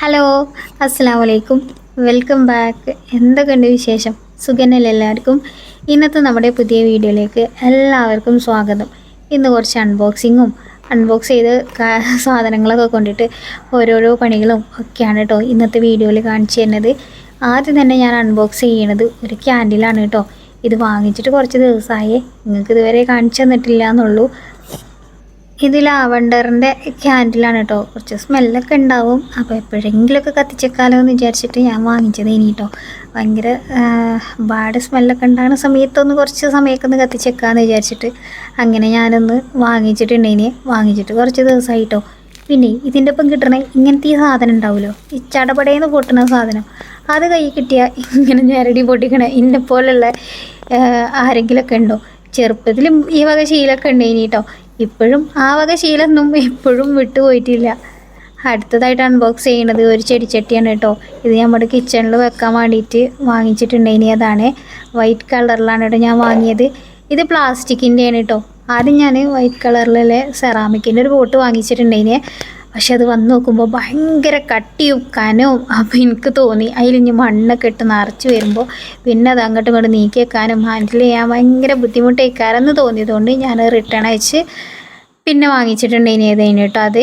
Hello അസ്സാം വലൈക്കും welcome back. എന്തൊക്കെയുണ്ട് വിശേഷം? സുഖനല്ല എല്ലാവർക്കും? ഇന്നത്തെ നമ്മുടെ പുതിയ വീഡിയോയിലേക്ക് എല്ലാവർക്കും സ്വാഗതം. ഇന്ന് കുറച്ച് അൺബോക്സിങ്ങും അൺബോക്സ് ചെയ്ത് സാധനങ്ങളൊക്കെ കൊണ്ടിട്ട് ഓരോരോ പണികളും ഒക്കെയാണ് കേട്ടോ ഇന്നത്തെ വീഡിയോയിൽ കാണിച്ചു തരുന്നത്. ആദ്യം തന്നെ ഞാൻ അൺബോക്സ് ചെയ്യണത് ഒരു ക്യാൻഡിലാണ് കേട്ടോ ഇത് വാങ്ങിച്ചിട്ട് കുറച്ച് ദിവസമായേ നിങ്ങൾക്ക് ഇതുവരെ കാണിച്ചു തന്നിട്ടില്ല എന്നുള്ളൂ. ഇത് ലാവണ്ടറിന്റെ ക്യാൻഡിലാണ് കേട്ടോ കുറച്ച് സ്മെല്ലൊക്കെ ഉണ്ടാവും. അപ്പോൾ എപ്പോഴെങ്കിലുമൊക്കെ കത്തിച്ചേക്കാലോ എന്ന് വിചാരിച്ചിട്ട് ഞാൻ വാങ്ങിച്ചത് ഇനി കേട്ടോ ഭയങ്കര ബാഡ് സ്മെല്ലൊക്കെ ഉണ്ടാകുന്ന സമയത്തൊന്ന് കുറച്ച് സമയമൊക്കെ ഒന്ന് കത്തിച്ചേക്കാമെന്ന് വിചാരിച്ചിട്ട് അങ്ങനെ ഞാനൊന്ന് വാങ്ങിച്ചിട്ടുണ്ടേനെ വാങ്ങിച്ചിട്ട് കുറച്ച് ദിവസമായിട്ടോ. പിന്നെ ഇതിന്റെ ഒപ്പം കിട്ടണ ഇങ്ങനത്തെ ഈ സാധനം ഉണ്ടാവുമല്ലോ. ഈ ചടപടേന്ന് പൊട്ടുന്ന സാധനം. അത് കൈ കിട്ടിയാൽ ഇങ്ങനെ ഞരടി പൊട്ടിക്കണ ഇന്നെ പോലുള്ള ആരെങ്കിലുമൊക്കെ ഉണ്ടോ? ചെറുപ്പത്തിലും ഈ വക ശീലമൊക്കെ ഉണ്ടേനി കേട്ടോ ഇപ്പോഴും ആ വക ശീലമൊന്നും എപ്പോഴും വിട്ടുപോയിട്ടില്ല അടുത്തതായിട്ട് അൺബോക്സ് ചെയ്യണത് ഒരു ചെടിച്ചട്ടിയാണ് കേട്ടോ. ഇത് നമ്മുടെ കിച്ചണിൽ വെക്കാൻ വേണ്ടിയിട്ട് വാങ്ങിച്ചിട്ടുണ്ടേനി അതാണ് വൈറ്റ് കളറിലാണ് കേട്ടോ ഞാൻ വാങ്ങിയത്. ഇത് പ്ലാസ്റ്റിക്കിന്റെയാണ് കേട്ടോ. ആദ്യം ഞാൻ വൈറ്റ് കളറിലെ സെറാമിക്കിന്റെ ഒരു ബോട്ട് വാങ്ങിച്ചിട്ടുണ്ടേനെ പക്ഷെ അത് വന്ന് നോക്കുമ്പോൾ ഭയങ്കര കട്ടിയും കനവും അപ്പോൾ എനിക്ക് തോന്നി. അതിൽ ഇനി മണ്ണൊക്കെ ഇട്ട് നിറച്ച് വരുമ്പോൾ പിന്നെ അത് അങ്ങോട്ടും ഇങ്ങോട്ട് നീക്കി വെക്കാനും ഹാൻഡിൽ ചെയ്യാൻ ഭയങ്കര ബുദ്ധിമുട്ടേക്കാരെന്ന് തോന്നിയതുകൊണ്ട് ഞാൻ റിട്ടേൺ അയച്ച് പിന്നെ വാങ്ങിച്ചിട്ടുണ്ട് ഇനി ഏതേനു കേട്ടോ അത്.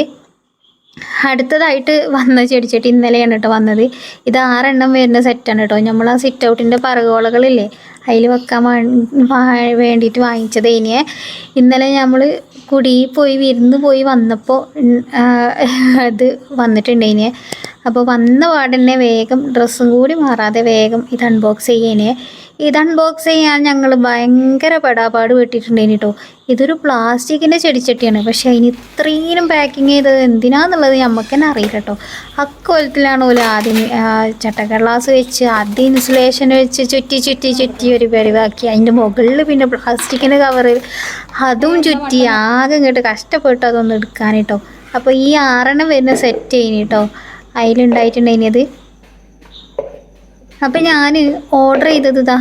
അടുത്തതായിട്ട് വന്ന ചെടിച്ചട്ടി ഇന്നലെയാണ് കേട്ടോ വന്നത്. ഇത് ആറെണ്ണം വരുന്ന സെറ്റാണ് കേട്ടോ. നമ്മൾ ആ സിറ്റ് ഔട്ടിന്റെ പറകോളകളില്ലേ അതിൽ വെക്കാൻ വേണ്ടിയിട്ട് വാങ്ങിച്ചത് ഇനിയെ. ഇന്നലെ നമ്മൾ കുടി പോയി വിരുന്ന് പോയി വന്നപ്പോൾ അത് വന്നിട്ടുണ്ട് ഇനിയെ. അപ്പോൾ വന്ന പാടന്നെ വേഗം ഡ്രസ്സും കൂടി മാറാതെ വേഗം ഇത് അൺബോക്സ് ചെയ്യേനെ ഇത് അൺബോക്സ് ചെയ്യാൻ ഞങ്ങൾ ഭയങ്കര പെടാപാട് പെട്ടിട്ടുണ്ടേനി കേട്ടോ ഇതൊരു പ്ലാസ്റ്റിക്കിന്റെ ചെടിച്ചട്ടിയാണ്. പക്ഷേ അതിന് ഇത്രയും പാക്കിങ് ചെയ്തത് എന്തിനാന്നുള്ളത് നമുക്ക് തന്നെ അറിയില്ല കേട്ടോ അക്കോലത്തിലാണ് പോലെ ആദ്യം ചട്ടക്കടലാസ് വെച്ച് ആദ്യം ഇൻസുലേഷൻ വെച്ച് ചുറ്റി ചുറ്റി ചുറ്റി ഒരു പരിവാക്കി. അതിന്റെ മുകളിൽ പിന്നെ പ്ലാസ്റ്റിക്കിന്റെ കവർ അതും ചുറ്റി ആകെ ഇങ്ങോട്ട് കഷ്ടപ്പെട്ടു അതൊന്ന് എടുക്കാൻ കേട്ടോ അപ്പോൾ ഈ ആറെണ്ണം വരുന്ന സെറ്റ് ചെയ്യുന്നു കേട്ടോ അതിലുണ്ടായിട്ടുണ്ടതിനത് അപ്പം ഞാൻ ഓർഡർ ചെയ്തത് ഇതാ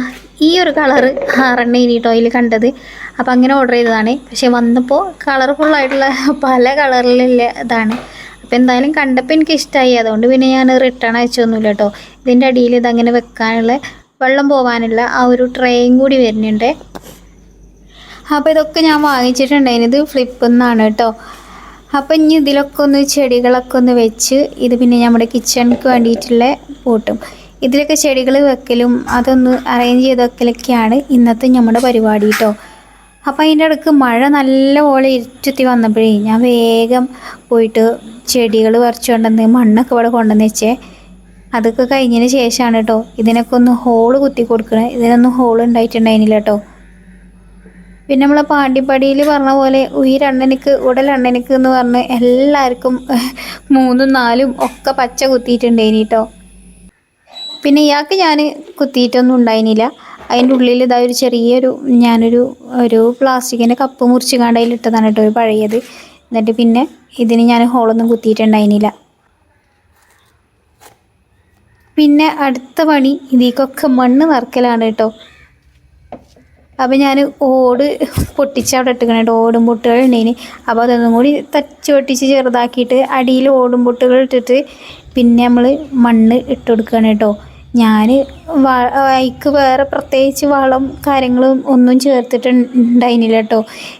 ഈ ഒരു കളറ് ആറെണ്ണ ഇനി അതിൽ കണ്ടത്. അപ്പം അങ്ങനെ ഓർഡർ ചെയ്തതാണ്. പക്ഷെ വന്നപ്പോൾ കളർഫുള്ളായിട്ടുള്ള പല കളറിലുള്ള ഇതാണ്. അപ്പോൾ എന്തായാലും കണ്ടപ്പോൾ എനിക്ക് ഇഷ്ടമായി അതുകൊണ്ട് പിന്നെ ഞാൻ റിട്ടേൺ അയച്ചൊന്നുമില്ല കേട്ടോ ഇതിന്റെ അടിയിൽ ഇതങ്ങനെ വെക്കാനുള്ള വെള്ളം പോകാനുള്ള ആ ഒരു ട്രേയും കൂടി വരുന്നുണ്ട്. അപ്പോൾ ഇതൊക്കെ ഞാൻ വാങ്ങിച്ചിട്ടുണ്ടായിരുന്നത് ഫ്ലിപ്പിൽ നിന്നാണ് കേട്ടോ അപ്പം ഇനി ഇതിലൊക്കെ ഒന്ന് ചെടികളൊക്കെ ഒന്ന് വെച്ച് ഇത് പിന്നെ നമ്മുടെ കിച്ചണിക്ക് വേണ്ടിയിട്ടുള്ള പോട്ടും. ഇതിലൊക്കെ ചെടികൾ വെക്കലും അതൊന്ന് അറേഞ്ച് ചെയ്ത് വെക്കലൊക്കെയാണ് ഇന്നത്തെ നമ്മുടെ പരിപാടി കേട്ടോ അപ്പം അതിന്റെ ഇടയ്ക്ക് മഴ നല്ലപോലെ ഇരുറ്റുത്തി വന്നപ്പോഴേ ഞാൻ വേഗം പോയിട്ട് ചെടികൾ പറിച്ചുകൊണ്ടുവന്ന് മണ്ണൊക്കെ ഇവിടെ കൊണ്ടുവന്ന് വെച്ചേ. അതൊക്കെ കഴിഞ്ഞതിന് ശേഷമാണ് കേട്ടോ ഇതിനൊക്കെ ഒന്ന് ഹോൾ കുത്തി കൊടുക്കണേ. ഇതിനൊന്നും ഹോൾ ഉണ്ടായിട്ടുണ്ടായിരുന്നില്ല കേട്ടോ പിന്നെ നമ്മളെ പാണ്ടിപ്പടിയിൽ പറഞ്ഞ പോലെ ഉയരണ്ണനിക്ക് ഉടലണ്ണനിക്ക് എന്ന് പറഞ്ഞ് എല്ലാവർക്കും മൂന്നും നാലും ഒക്കെ പച്ച കുത്തിയിട്ടുണ്ടേനി കേട്ടോ പിന്നെ ഇയാൾക്ക് ഞാൻ കുത്തിയിട്ടൊന്നും ഉണ്ടായിരുന്നില്ല. അതിന്റെ ഉള്ളിൽ ഇതാ ഒരു ചെറിയൊരു ഞാനൊരു ഒരു പ്ലാസ്റ്റിക്കിന്റെ കപ്പ് മുറിച്ച് കണ്ടതിൽ ഇട്ടതാണ് കേട്ടോ ഒരു പഴയത്. എന്നിട്ട് പിന്നെ ഇതിന് ഞാൻ ഹോളൊന്നും കുത്തിയിട്ടുണ്ടായിരുന്നില്ല. പിന്നെ അടുത്ത പണി ഇതിക്കൊക്കെ മണ്ണ് നിറക്കലാണ് കേട്ടോ. അപ്പം ഞാൻ ഓട് പൊട്ടിച്ച് അവിടെ ഇട്ടിക്കണം കേട്ടോ ഓടും പൊട്ടുകൾ ഉണ്ടേന് അപ്പോൾ അതൊന്നും കൂടി തച്ച് പൊട്ടിച്ച് ചെറുതാക്കിയിട്ട് അടിയിൽ ഓടും പൊട്ടുകൾ ഇട്ടിട്ട് പിന്നെ നമ്മൾ മണ്ണ് ഇട്ട് കൊടുക്കുകയാണ് കേട്ടോ. ഞാൻ അതിക്ക് വേറെ പ്രത്യേകിച്ച് വളം കാര്യങ്ങളും ഒന്നും ചേർത്തിട്ടുണ്ടായിരുന്നില്ല കേട്ടോ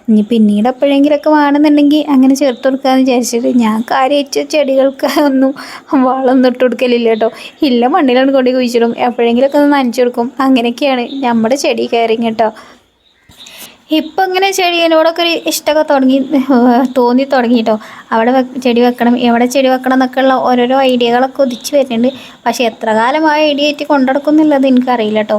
ഇനി പിന്നീട് എപ്പോഴെങ്കിലൊക്കെ വേണമെന്നുണ്ടെങ്കിൽ അങ്ങനെ ചേർത്ത് കൊടുക്കാമെന്ന് വിചാരിച്ചിട്ട് ഞാൻ കാര്യമായിട്ട് ചെടികൾക്ക് ഒന്നും വളമൊന്നും ഇട്ട് കൊടുക്കലില്ല കേട്ടോ ഇല്ല മണ്ണിലാണ് കൊണ്ട് കുഴിച്ചിടും. എപ്പോഴെങ്കിലൊക്കെ ഒന്ന് നനച്ചു കൊടുക്കും. അങ്ങനെയൊക്കെയാണ് നമ്മുടെ ചെടി കയറിങ് കേട്ടോ. ഇപ്പം ഇങ്ങനെ ചെടിയോടൊക്കെ ഒരു ഇഷ്ടമൊക്കെ തുടങ്ങി തോന്നി തുടങ്ങി കേട്ടോ അവിടെ ചെടി വെക്കണം എവിടെ ചെടി വെക്കണം എന്നൊക്കെയുള്ള ഓരോരോ ഐഡിയകളൊക്കെ ഉദിച്ച് വരുന്നുണ്ട്. പക്ഷേ എത്ര കാലം ആ ഐഡിയ ആയിട്ട് കൊണ്ടുനടക്കുന്നുള്ളത് എനിക്കറിയില്ല കേട്ടോ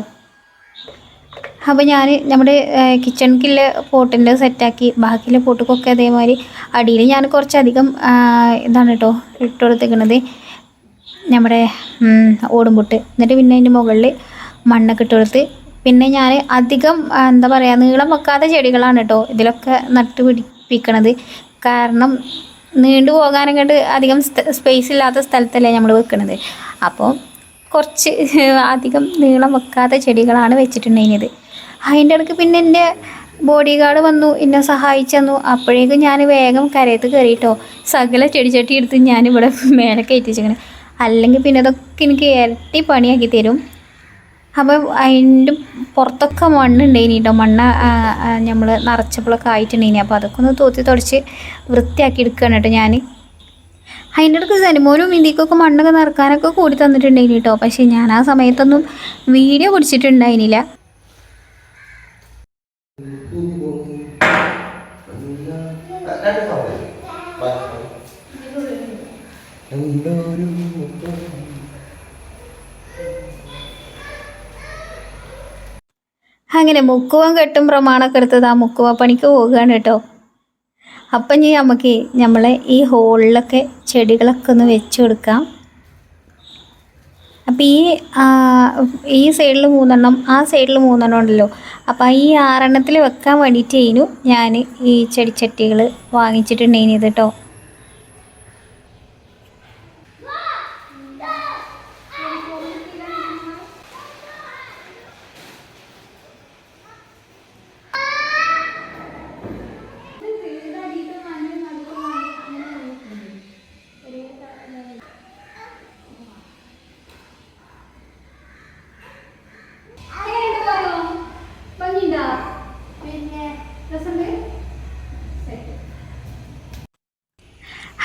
അപ്പോൾ ഞാൻ നമ്മുടെ കിച്ചണിക്കുള്ള പോട്ടിന്റെ സെറ്റാക്കി ബാക്കിയുള്ള പോട്ടുക്കൊക്കെ അതേമാതിരി അടിയിൽ ഞാൻ കുറച്ചധികം ഇതാണ് കേട്ടോ ഇട്ട് കൊടുത്തേക്കണത് നമ്മുടെ ഓടുംപുട്ട്. എന്നിട്ട് പിന്നെ അതിന്റെ മുകളിൽ മണ്ണൊക്കെ ഇട്ട് കൊടുത്ത് പിന്നെ ഞാൻ അധികം എന്താ പറയുക നീളം വെക്കാത്ത ചെടികളാണ് കേട്ടോ ഇതിലൊക്കെ നട്ട് പിടിപ്പിക്കണത്. കാരണം നീണ്ടു പോകാനങ്ങോട്ട് അധികം സ്പേസ് ഇല്ലാത്ത സ്ഥലത്തല്ലേ നമ്മൾ വെക്കുന്നത് അപ്പോൾ കുറച്ച് അധികം നീളം വെക്കാത്ത ചെടികളാണ് വെച്ചിട്ടുണ്ടായിരുന്നത്. അതിന്റെ ഇടയ്ക്ക് പിന്നെ എന്റെ ബോഡി ഗാർഡ് വന്നു എന്നെ സഹായിച്ചു അപ്പോഴേക്കും ഞാൻ വേഗം കരയത്ത് കയറിയിട്ടോ സകല ചെടിച്ചട്ടി എടുത്ത് ഞാനിവിടെ മേലെ കയറ്റിച്ചിങ്ങനെ അല്ലെങ്കിൽ പിന്നെ അതൊക്കെ എനിക്ക് ഇരട്ടി പണിയാക്കി തരും. അപ്പം അതിന്റെ പുറത്തൊക്കെ മണ്ണുണ്ടായിനി കേട്ടോ മണ്ണ് നമ്മൾ നിറച്ചപ്പോഴൊക്കെ ആയിട്ടുണ്ടായിനി. അപ്പോൾ അതൊക്കെ ഒന്ന് തോത്തി തുടച്ച് വൃത്തിയാക്കി എടുക്കുകയാണ് കേട്ടോ ഞാൻ അതിന്റെ ഇടയ്ക്ക് സനിമോനും ഇന്ത്യക്കൊക്കെ മണ്ണൊക്കെ നിറക്കാനൊക്കെ കൂടി തന്നിട്ടുണ്ടായിനി കേട്ടോ പക്ഷേ ഞാൻ ആ സമയത്തൊന്നും വീഡിയോ പിടിച്ചിട്ടുണ്ടായിരുന്നില്ല അങ്ങനെ മുക്കുവൻ കെട്ടും പ്രമാണമൊക്കെ എടുത്തത് ആ മുക്കുവ പണിക്ക് പോവുകയാണ് കേട്ടോ. അപ്പം ഇനി നമുക്ക് നമ്മളെ ഈ ഹോളിലൊക്കെ ചെടികളൊക്കെ ഒന്ന് വെച്ച് കൊടുക്കാം. അപ്പം ഈ ഈ സൈഡിൽ മൂന്നെണ്ണം ആ സൈഡിൽ മൂന്നെണ്ണം ഉണ്ടല്ലോ. അപ്പം ഈ ആറെണ്ണത്തിൽ വെക്കാൻ വേണ്ടിയിട്ടേനു ഞാൻ ഈ ചെടിച്ചട്ടികൾ വാങ്ങിച്ചിട്ടുണ്ടേനി ഇത് കേട്ടോ.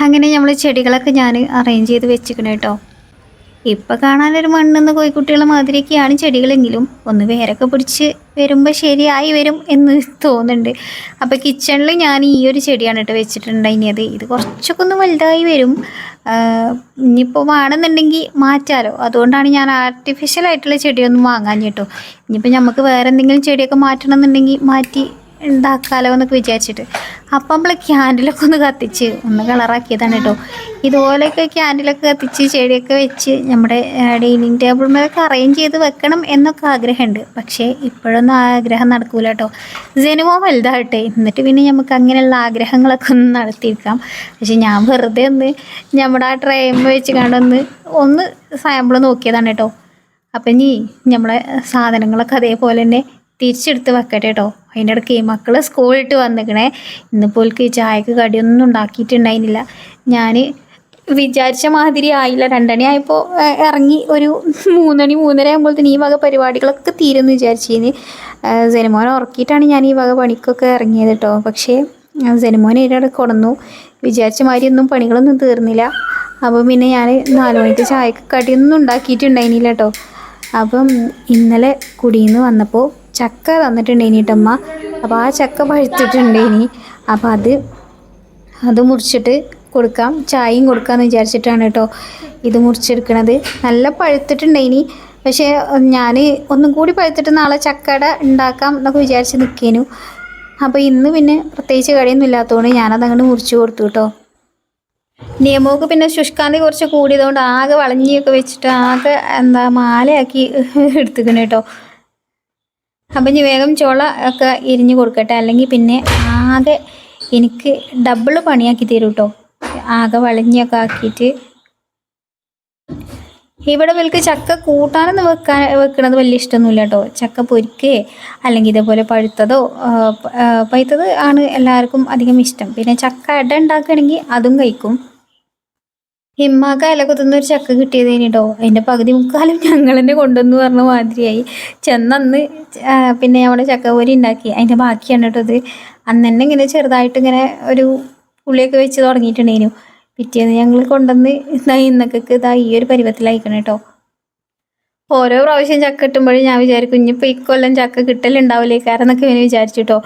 അങ്ങനെ നമ്മൾ ചെടികളൊക്കെ ഞാൻ അറേഞ്ച് ചെയ്ത് വെച്ചിരിക്കണം കേട്ടോ ഇപ്പം കാണാനൊരു മണ്ണെന്ന് കോഴിക്കുട്ടികളെ മാതിരിയൊക്കെയാണ് ചെടികളെങ്കിലും. ഒന്ന് വേരൊക്കെ പിടിച്ച് വരുമ്പോൾ ശരിയായി വരും എന്ന് തോന്നുന്നുണ്ട്. അപ്പോൾ കിച്ചണിൽ ഞാൻ ഈ ഒരു ചെടിയാണ് കേട്ടോ വെച്ചിട്ടുണ്ടായിരുന്നത്. ഇത് കുറച്ചൊക്കെ ഒന്ന് വലുതായി വരും. ഇനിയിപ്പോൾ വേണമെന്നുണ്ടെങ്കിൽ മാറ്റാലോ. അതുകൊണ്ടാണ് ഞാൻ ആർട്ടിഫിഷ്യൽ ആയിട്ടുള്ള ചെടിയൊന്നും വാങ്ങാൻ കേട്ടോ ഇനിയിപ്പോൾ നമുക്ക് വേറെ എന്തെങ്കിലും ചെടിയൊക്കെ മാറ്റണം എന്നുണ്ടെങ്കിൽ മാറ്റി ഉണ്ടാക്കാലോ എന്നൊക്കെ വിചാരിച്ചിട്ട്. അപ്പം നമ്മൾ ക്യാൻഡിലൊക്കെ ഒന്ന് കത്തിച്ച് ഒന്ന് കളറാക്കിയതാണ് കേട്ടോ. ഇതുപോലെയൊക്കെ ക്യാൻഡിലൊക്കെ കത്തിച്ച് ചെടിയൊക്കെ വെച്ച് നമ്മുടെ ഡൈനിങ് ടേബിൾ ടേബിളിലൊക്കെ അറേഞ്ച് ചെയ്ത് വെക്കണം എന്നൊക്കെ ആഗ്രഹമുണ്ട്. പക്ഷേ ഇപ്പോഴൊന്നും ആഗ്രഹം നടക്കൂല കേട്ടോ. ജനുമോ വലുതാകട്ടെ. എന്നിട്ട് പിന്നെ നമുക്ക് അങ്ങനെയുള്ള ആഗ്രഹങ്ങളൊക്കെ ഒന്ന് നടത്തിയിരിക്കാം. പക്ഷെ ഞാൻ വെറുതെ ഒന്ന് നമ്മുടെ ആ ട്രെയിൻ വെച്ച് കണ്ടൊന്ന് ഒന്ന് സാമ്പിൾ നോക്കിയതാണ് കേട്ടോ. അപ്പം ഇനി നമ്മളെ സാധനങ്ങളൊക്കെ അതേപോലെ തന്നെ തിരിച്ചെടുത്ത് വെക്കട്ടെ കേട്ടോ അതിന്റെ ഇടയ്ക്ക് മക്കൾ സ്കൂളിട്ട് വന്നിക്കണേ. ഇന്നിപ്പോൾ ഓൽക്ക് ചായക്ക് കടിയൊന്നും ഉണ്ടാക്കിയിട്ടുണ്ടായിരുന്നില്ല. ഞാൻ വിചാരിച്ച മാതിരി ആയില്ല. രണ്ടണി ആയപ്പോൾ ഇറങ്ങി ഒരു മൂന്നണി മൂന്നര ആകുമ്പോഴത്തേന് ഈ വക പരിപാടികളൊക്കെ തീരുമെന്ന് വിചാരിച്ചിരുന്നു ജനമോനെ ഉറക്കിയിട്ടാണ് ഞാൻ ഈ വക പണിക്കൊക്കെ ഇറങ്ങിയത് കേട്ടോ പക്ഷേ ജനമോനെ ഇതിനിടെ കൊടന്നു. വിചാരിച്ച മാതിരി ഒന്നും പണികളൊന്നും തീർന്നില്ല. അപ്പോൾ പിന്നെ ഞാൻ നാല് മണിക്ക് ചായക്ക് കടിയൊന്നും ഉണ്ടാക്കിയിട്ടുണ്ടായിരുന്നില്ല കേട്ടോ അപ്പം ഇന്നലെ കുടിയിൽ നിന്ന് വന്നപ്പോൾ ചക്ക തന്നിട്ടുണ്ടേനിട്ടമ്മ. അപ്പോൾ ആ ചക്ക പഴുത്തിട്ടുണ്ടേനി. അപ്പോൾ അത് അത് മുറിച്ചിട്ട് കൊടുക്കാം. ചായയും കൊടുക്കാമെന്ന് വിചാരിച്ചിട്ടാണ് കേട്ടോ ഇത് മുറിച്ചെടുക്കണത്. നല്ല പഴുത്തിട്ടുണ്ടേനി. പക്ഷേ ഞാൻ ഒന്നും കൂടി പഴുത്തിട്ട് നാളെ ചക്കട ഉണ്ടാക്കാം എന്നൊക്കെ വിചാരിച്ച് നിൽക്കേനു അപ്പോൾ ഇന്ന് പിന്നെ പ്രത്യേകിച്ച് കടിയൊന്നും ഇല്ലാത്തതുകൊണ്ട് ഞാനത് അങ്ങോട്ട് മുറിച്ച് കൊടുത്തു കേട്ടോ. നിയമമൊക്കെ പിന്നെ ശുഷ്കാന്തി കുറച്ച് കൂടിയതുകൊണ്ട് ആകെ വളഞ്ഞിയൊക്കെ വെച്ചിട്ട് ആകെ എന്താ മാലയാക്കി എടുത്തുക്കണ കേട്ടോ. അപ്പം ഇനി വേഗം ചോള ഒക്കെ ഇരിഞ്ഞ് കൊടുക്കട്ടെ. അല്ലെങ്കിൽ പിന്നെ ആകെ എനിക്ക് ഡബിൾ പണിയാക്കി തരും കേട്ടോ ആകെ വളഞ്ഞൊക്കെ ആക്കിയിട്ട്. ഇവിടെ ഇവർക്ക് ചക്ക കൂട്ടാനൊന്നും വെക്കാൻ വെക്കണത് വലിയ ഇഷ്ടമൊന്നുമില്ല കേട്ടോ ചക്ക പൊരിക്കേ അല്ലെങ്കിൽ ഇതേപോലെ പഴുത്തതോ പഴുത്തത് ആണ് എല്ലാവർക്കും അധികം ഇഷ്ടം. പിന്നെ ചക്ക അട ഉണ്ടാക്കുകയാണെങ്കിൽ അതും കഴിക്കും. ഹിമ്മാക്ക ഇല കുത്തുന്ന ഒരു ചക്ക കിട്ടിയതേനിട്ടോ. അതിന്റെ പകുതി മുക്കാലും ഞങ്ങൾ തന്നെ കൊണ്ടുവന്ന് പറഞ്ഞ മാതിരിയായി. ചെന്നന്ന് പിന്നെ അവിടെ പോലെ ഉണ്ടാക്കി. അതിന്റെ ബാക്കിയാണ് കേട്ടോ ഇത്. അന്ന് തന്നെ ഇങ്ങനെ ചെറുതായിട്ട് ഇങ്ങനെ ഒരു പുളിയൊക്കെ വെച്ച് തുടങ്ങിയിട്ടുണ്ടേനു. പിറ്റേന്ന് ഞങ്ങൾ കൊണ്ടുവന്ന് ഇതാ ഇന്നൊക്കെ ഇതാ ഈ ഒരു പരുവത്തിലായിക്കണം കേട്ടോ. ഓരോ പ്രാവശ്യം ചക്ക കിട്ടുമ്പോഴും ഞാൻ വിചാരിക്കും ഇനിയിപ്പോൾ ഇക്കൊല്ലം ചക്ക കിട്ടലുണ്ടാവില്ലേ കാരണം എന്നൊക്കെ ഇങ്ങനെ വിചാരിച്ചിട്ടോ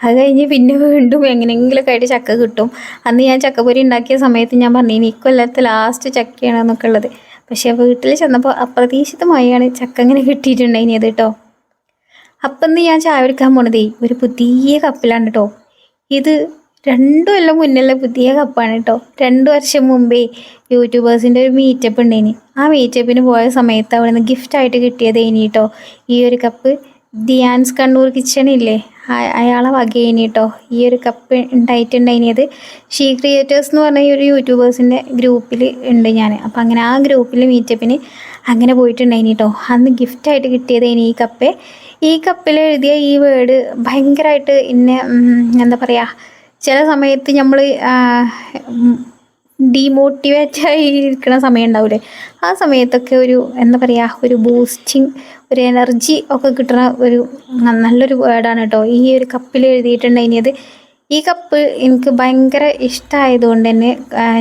അത് കഴിഞ്ഞ് പിന്നെ വീണ്ടും എങ്ങനെയെങ്കിലുമൊക്കെ ആയിട്ട് ചക്ക കിട്ടും. അന്ന് ഞാൻ ചക്കപ്പൊരി ഉണ്ടാക്കിയ സമയത്ത് ഞാൻ പറഞ്ഞു ഇനി ഇക്കൊല്ലത്തെ ലാസ്റ്റ് ചക്കയാണ് എന്നൊക്കെ ഉള്ളത്. പക്ഷേ വീട്ടിൽ ചെന്നപ്പോൾ അപ്രതീക്ഷിതമായാണ് ചക്ക ഇങ്ങനെ കിട്ടിയിട്ടുണ്ടായിനിയത് കേട്ടോ അപ്പം ഇന്ന് ഞാൻ ചായ എടുക്കാൻ പോണതേ ഒരു പുതിയ കപ്പിലാണ് കേട്ടോ ഇത് രണ്ടു കൊല്ലം മുന്നുള്ള പുതിയ കപ്പാണ് കേട്ടോ രണ്ട് വർഷം മുമ്പേ യൂട്യൂബേഴ്സിന്റെ ഒരു മീറ്റപ്പ് ഉണ്ടായിന്. ആ മീറ്റപ്പിന് പോയ സമയത്ത് അവിടെ നിന്ന് ഗിഫ്റ്റായിട്ട് കിട്ടിയത് ഇനി കേട്ടോ ഈ ഒരു കപ്പ് ദിയാൻസ് കണ്ണൂർ കിച്ചൺ ഇല്ലേ? അയാളെ വകയിനി കേട്ടോ ഈ ഒരു കപ്പ് ഉണ്ടായിട്ടുണ്ടായിനിയത് ഷീ ക്രിയേറ്റേഴ്സ് എന്ന് പറഞ്ഞ ഈ ഒരു യൂട്യൂബേഴ്സിന്റെ ഗ്രൂപ്പിൽ ഉണ്ട് ഞാൻ. അപ്പം അങ്ങനെ ആ ഗ്രൂപ്പിൽ മീറ്റപ്പിന് അങ്ങനെ പോയിട്ടുണ്ടായിനി കേട്ടോ അന്ന് ഗിഫ്റ്റായിട്ട് കിട്ടിയത് ഇനി ഈ കപ്പ് ഈ കപ്പിൽ എഴുതിയ ഈ വേർഡ് ഭയങ്കരമായിട്ട് ഇന്നെ എന്താ പറയുക ചില സമയത്ത് നമ്മൾ ഡീമോട്ടിവേറ്റ് ആയി ഇരിക്കുന്ന സമയം ഉണ്ടാവില്ലേ ആ സമയത്തൊക്കെ ഒരു എന്താ പറയുക ഒരു ബൂസ്റ്റിംഗ് ഒരു എനർജി ഒക്കെ കിട്ടുന്ന ഒരു നല്ലൊരു വേർഡാണ് കേട്ടോ ഈ ഒരു കപ്പിൽ എഴുതിയിട്ടുണ്ടായിരുന്നത് ഈ കപ്പ് എനിക്ക് ഭയങ്കര ഇഷ്ടമായതുകൊണ്ട് തന്നെ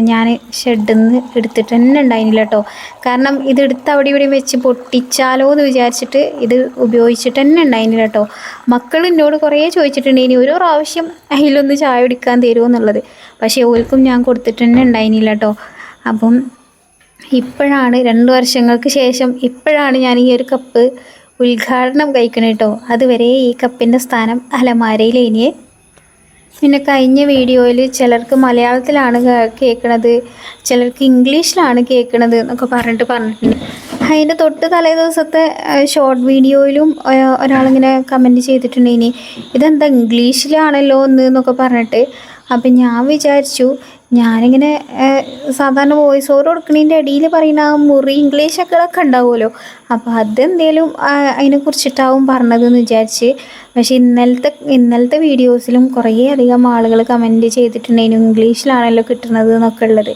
ഞാൻ ഷെഡിൽ നിന്ന് എടുത്തിട്ട് തന്നെ ഉണ്ടായിരുന്നില്ല കേട്ടോ കാരണം ഇത് എടുത്ത് അവിടെ ഇവിടെ വെച്ച് പൊട്ടിച്ചാലോ എന്ന് വിചാരിച്ചിട്ട് ഇത് ഉപയോഗിച്ചിട്ട് തന്നെ ഉണ്ടായിരുന്നില്ല കേട്ടോ മക്കൾ എന്നോട് കുറേ ചോദിച്ചിട്ടുണ്ടായിനി ഓരോ പ്രാവശ്യം അതിലൊന്ന് ചായ കുടിക്കാൻ തരുമോ എന്നുള്ളത്? പക്ഷേ ഓൽക്കും ഞാൻ കൊടുത്തിട്ട് തന്നെ ഉണ്ടായിരുന്നില്ല കേട്ടോ അപ്പം ഇപ്പോഴാണ് രണ്ട് വർഷങ്ങൾക്ക് ശേഷം ഇപ്പോഴാണ് ഞാൻ ഈ ഒരു കപ്പ് ഉദ്ഘാടനം കഴിക്കണേ കേട്ടോ അതുവരെ ഈ കപ്പിന്റെ സ്ഥാനം അലമാരയിലേനിയെ പിന്നെ കഴിഞ്ഞ വീഡിയോയിൽ ചിലർക്ക് മലയാളത്തിലാണ് കേൾക്കണത് ചിലർക്ക് ഇംഗ്ലീഷിലാണ് കേൾക്കണത് എന്നൊക്കെ പറഞ്ഞിട്ട് പറഞ്ഞിട്ടുണ്ട്. അതിന്റെ തൊട്ട് തലേ ദിവസത്തെ ഷോർട്ട് വീഡിയോയിലും ഒരാളിങ്ങനെ കമന്റ് ചെയ്തിട്ടുണ്ട് ഇനി ഇതെന്താ ഇംഗ്ലീഷിലാണല്ലോ എന്ന് എന്നൊക്കെ പറഞ്ഞിട്ട്. അപ്പം ഞാൻ വിചാരിച്ചു ഞാനിങ്ങനെ സാധാരണ വോയിസ് ഓവർ കൊടുക്കണതിന്റെ ഇടയിൽ പറയുന്ന ആ മുറി ഇംഗ്ലീഷ് ഒക്കെ ഉണ്ടാവുമല്ലോ. അപ്പോൾ അതെന്തേലും അതിനെക്കുറിച്ചിട്ടാവും പറഞ്ഞതെന്ന് വിചാരിച്ച്. പക്ഷേ ഇന്നലത്തെ ഇന്നലത്തെ വീഡിയോസിലും കുറേ അധികം ആളുകൾ കമന്റ് ചെയ്തിട്ടുണ്ടായിരുന്നു ഇംഗ്ലീഷിലാണല്ലോ കിട്ടുന്നത് എന്നൊക്കെ ഉള്ളത്.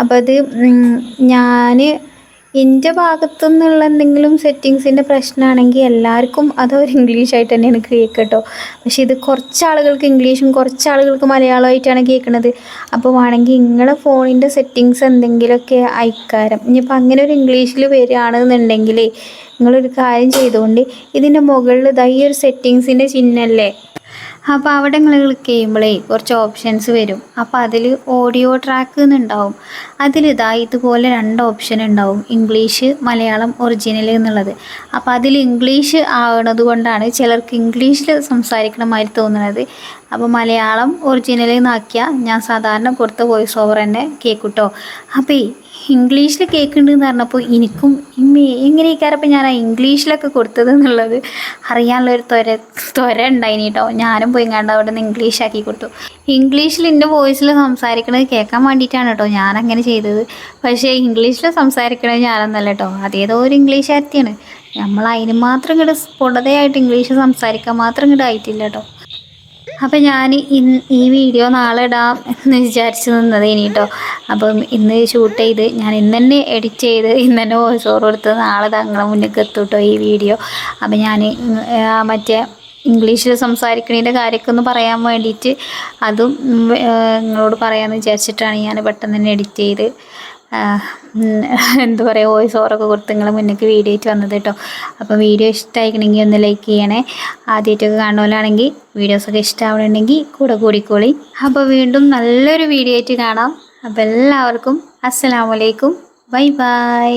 അപ്പോൾ അത് ഞാൻ എന്റെ ഭാഗത്തു നിന്നുള്ള എന്തെങ്കിലും സെറ്റിങ്സിന്റെ പ്രശ്നമാണെങ്കിൽ എല്ലാവർക്കും അതൊരു ഇംഗ്ലീഷായിട്ട് തന്നെയാണ് കേൾക്കുക കേട്ടോ പക്ഷേ ഇത് കുറച്ച് ആളുകൾക്ക് ഇംഗ്ലീഷും കുറച്ച് ആളുകൾക്ക് മലയാളമായിട്ടാണ് കേൾക്കുന്നത് അപ്പോൾ വേണമെങ്കിൽ നിങ്ങളുടെ ഫോണിന്റെ സെറ്റിങ്സ് എന്തെങ്കിലുമൊക്കെ അയക്കാരം. ഇനിയിപ്പോൾ അങ്ങനെ ഒരു ഇംഗ്ലീഷിൽ വരികയാണെന്നുണ്ടെങ്കിൽ നിങ്ങളൊരു കാര്യം ചെയ്തുകൊണ്ട് ഇതിന്റെ മുകളിൽ ഇതായി ഒരു സെറ്റിങ്സിന്റെ ചിഹ്നമല്ലേ? അപ്പോൾ അവിടെ നിങ്ങൾ ക്ലിക്ക് ചെയ്യുമ്പോഴേ കുറച്ച് ഓപ്ഷൻസ് വരും. അപ്പോൾ അതിൽ ഓഡിയോ ട്രാക്ക് എന്നുണ്ടാവും. അതിലിതാ ഇതുപോലെ രണ്ട് ഓപ്ഷൻ ഉണ്ടാവും. ഇംഗ്ലീഷ് മലയാളം ഒറിജിനൽ എന്നുള്ളത്. അപ്പോൾ അതിൽ ഇംഗ്ലീഷ് ആവണത് കൊണ്ടാണ് ചിലർക്ക് ഇംഗ്ലീഷിൽ സംസാരിക്കണ മാതിരി തോന്നുന്നത് അപ്പോൾ മലയാളം ഒറിജിനൽ എന്നാക്കിയാൽ ഞാൻ സാധാരണ കൊടുത്ത വോയിസ് ഓവർ തന്നെ കേൾക്കൂട്ടോ. അപ്പോൾ ഇംഗ്ലീഷിൽ കേൾക്കുന്നുണ്ടെന്ന് പറഞ്ഞപ്പോൾ എനിക്കും ഇമ്മേ എങ്ങനെയൊക്കെയാരപ്പോൾ ഞാൻ ആ ഇംഗ്ലീഷിലൊക്കെ കൊടുത്തത് എന്നുള്ളത്? അറിയാനുള്ളൊരു ത്വര ത്വര ഉണ്ടായിനി കേട്ടോ. ഞാനും പോയി കണ്ട് അവിടെ നിന്ന് ഇംഗ്ലീഷാക്കി കൊടുത്തു. ഇംഗ്ലീഷിൽ എന്റെ വോയിസിൽ സംസാരിക്കണത് കേൾക്കാൻ വേണ്ടിയിട്ടാണ് കേട്ടോ ഞാൻ അങ്ങനെ ചെയ്തത്. പക്ഷേ ഇംഗ്ലീഷിൽ സംസാരിക്കണത് ഞാനൊന്നല്ല കേട്ടോ. അതേതോ ഒരു ഇംഗ്ലീഷ് ആർത്തിയാണ് നമ്മൾ അതിന് മാത്രം ഇങ്ങോട്ട് സ്ഫുടതയായിട്ട് ഇംഗ്ലീഷ് സംസാരിക്കാൻ മാത്രം ഇങ്ങോട്ട് ആയിട്ടില്ല കേട്ടോ. അപ്പം ഞാൻ ഇന്ന് ഈ വീഡിയോ നാളെ ഇടാം എന്ന് വിചാരിച്ച് നിന്നത് ഇനി കേട്ടോ അപ്പം ഇന്ന് ഷൂട്ട് ചെയ്ത് ഞാൻ ഇന്ന് തന്നെ എഡിറ്റ് ചെയ്ത് ഇന്ന് തന്നെ വോയിസ് ഓവർ കൊടുത്ത് നാളെ തങ്ങളെ മുന്നിൽ എത്തും കേട്ടോ ഈ വീഡിയോ. അപ്പം ഞാൻ മറ്റേ ഇംഗ്ലീഷിൽ സംസാരിക്കണതിന്റെ കാര്യമൊക്കെ ഒന്ന് പറയാൻ വേണ്ടിയിട്ട് അതും നിങ്ങളോട് പറയാമെന്ന് വിചാരിച്ചിട്ടാണ് ഞാൻ പെട്ടെന്ന് തന്നെ എഡിറ്റ് ചെയ്ത് എന്താ പറയുക വോയിസ് ഓവറൊക്കെ കൊടുത്ത് നിങ്ങളെ മുന്നേക്ക് വീഡിയോ ആയിട്ട് വന്നത് കേട്ടോ. അപ്പോൾ വീഡിയോ ഇഷ്ടമായിക്കണമെങ്കിൽ ഒന്ന് ലൈക്ക് ചെയ്യണേ. ആദ്യമായിട്ടൊക്കെ കാണുമല്ലാണെങ്കിൽ വീഡിയോസൊക്കെ ഇഷ്ടമാവണമെങ്കിൽ കൂടെ കൂടിക്കോളി. അപ്പോൾ വീണ്ടും നല്ലൊരു വീഡിയോ ആയിട്ട് കാണാം. അപ്പോൾ എല്ലാവർക്കും അസ്സലാമലൈക്കും ബൈ ബൈ.